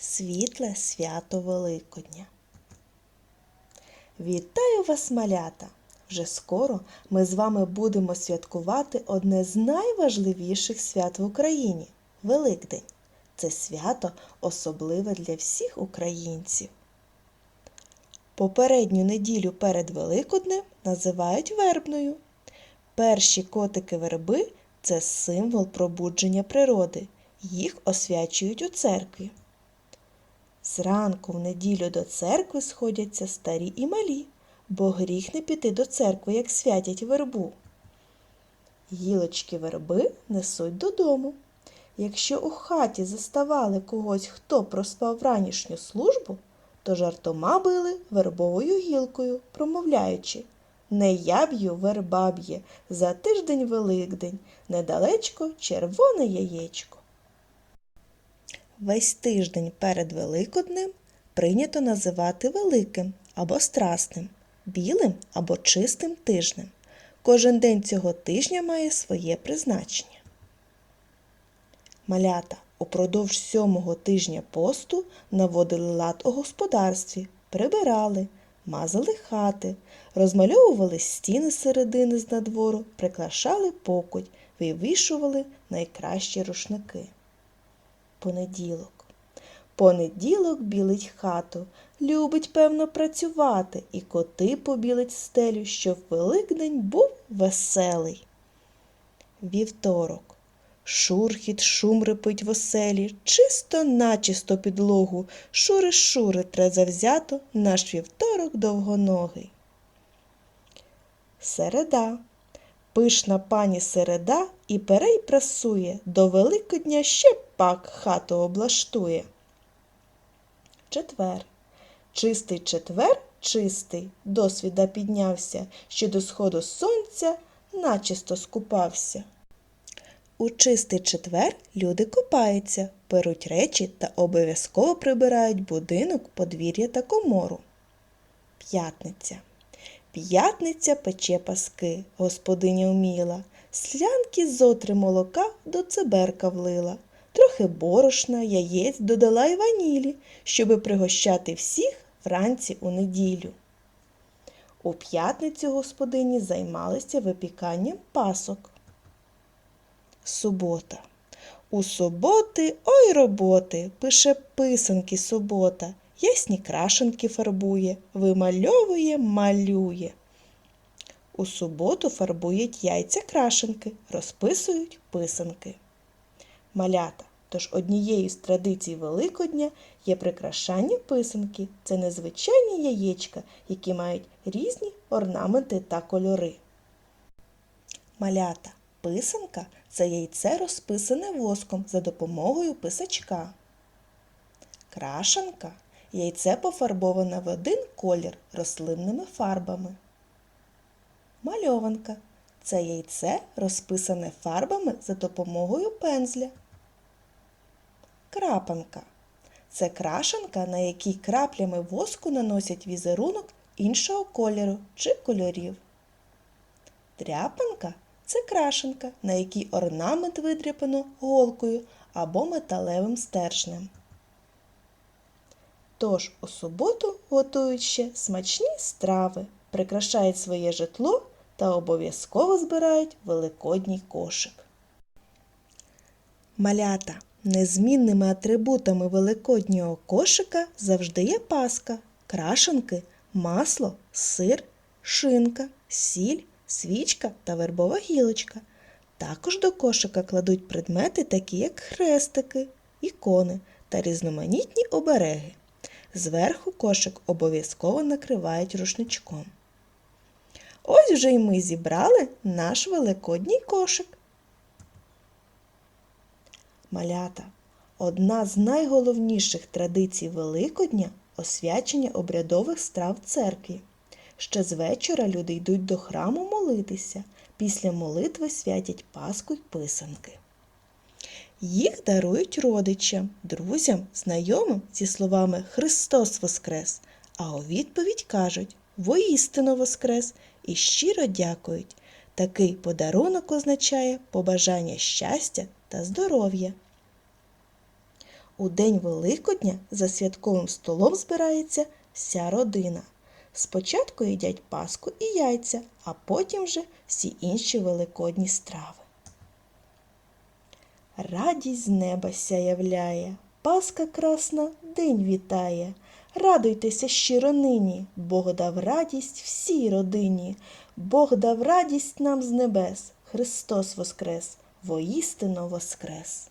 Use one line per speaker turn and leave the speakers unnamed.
світле свято Великодня. Вітаю вас, малята! Вже скоро ми з вами будемо святкувати одне з найважливіших свят в Україні Великдень. Це свято особливе для всіх українців. Попередню неділю перед Великоднем називають вербною. Перші котики верби це символ пробудження природи. Їх освячують у церкві. Зранку в неділю до церкви сходяться старі і малі, бо гріх не піти до церкви, як святять вербу. Гілочки верби несуть додому. Якщо у хаті заставали когось, хто проспав вранішню службу, то жартома били вербовою гілкою, промовляючи Не я б'ю, верба б'є, за тиждень Великдень, недалечко червоне яєчко. Весь тиждень перед Великоднем прийнято називати великим або страсним, білим або чистим тижнем. Кожен день цього тижня має своє призначення. Малята упродовж сьомого тижня посту наводили лад у господарстві, прибирали, мазали хати, розмальовували стіни середини з надвору, прикрашали покуть, вивішували найкращі рушники. Понеділок. Понеділок білить хату, любить, певно, працювати, і коти побілить стелю, щоб Великдень був веселий. Вівторок. Шурхіт, шум репить в оселі, чисто начисто підлогу, шури шури тре завзято, наш вівторок довгоногий. Середа. Пишна пані середа і перей прасує, до Великодня ще пак хату облаштує. Четвер. Чистий четвер, чистий, досвіда піднявся, що до сходу сонця начисто скупався. У чистий четвер люди купаються, беруть речі та обов'язково прибирають будинок, подвір'я та комору. П'ятниця. П'ятниця пече паски, господиня вміла, слянки зотри молока до циберка влила, трохи борошна, яєць додала й ванілі, щоби пригощати всіх вранці у неділю. У п'ятницю господині займалися випіканням пасок. Субота. У суботи ой роботи, пише писанки субота, ясні крашенки фарбує, вимальовує, малює. У суботу фарбують яйця крашенки, розписують писанки. Малята. Тож однією з традицій Великодня є прикрашання писанки. Це незвичайні яєчка, які мають різні орнаменти та кольори. Малята. Писанка це яйце розписане воском за допомогою писачка. Крашенка яйце пофарбоване в один колір рослинними фарбами. Мальованка це яйце розписане фарбами за допомогою пензля. Крапанка це крашенка, на якій краплями воску наносять візерунок іншого кольору чи кольорів. Дряпанка це крашенка, на якій орнамент видряпано голкою або металевим стержнем. Тож у суботу готують ще смачні страви, прикрашають своє житло та обов'язково збирають великодній кошик. Малята. Незмінними атрибутами великоднього кошика завжди є паска, крашенки, масло, сир, шинка, сіль, свічка та вербова гілочка. Також до кошика кладуть предмети, такі як хрестики, ікони та різноманітні обереги. Зверху кошик обов'язково накривають рушничком. Ось вже й ми зібрали наш великодній кошик. Малята. Одна з найголовніших традицій Великодня освячення обрядових страв церкві. Ще з вечора люди йдуть до храму молитися. Після молитви святять Пасху й писанки. Їх дарують родичам, друзям, знайомим зі словами Христос Воскрес, а у відповідь кажуть Воістину Воскрес і щиро дякують. Такий подарунок означає побажання щастя та здоров'я. У день Великодня за святковим столом збирається вся родина. Спочатку їдять паску і яйця, а потім вже всі інші великодні страви. Радість з неба сяявляє, Паска красна день вітає. Радуйтеся щиро нині, Бог дав радість всій родині, Бог дав радість нам з небес, Христос воскрес, воістину воскрес.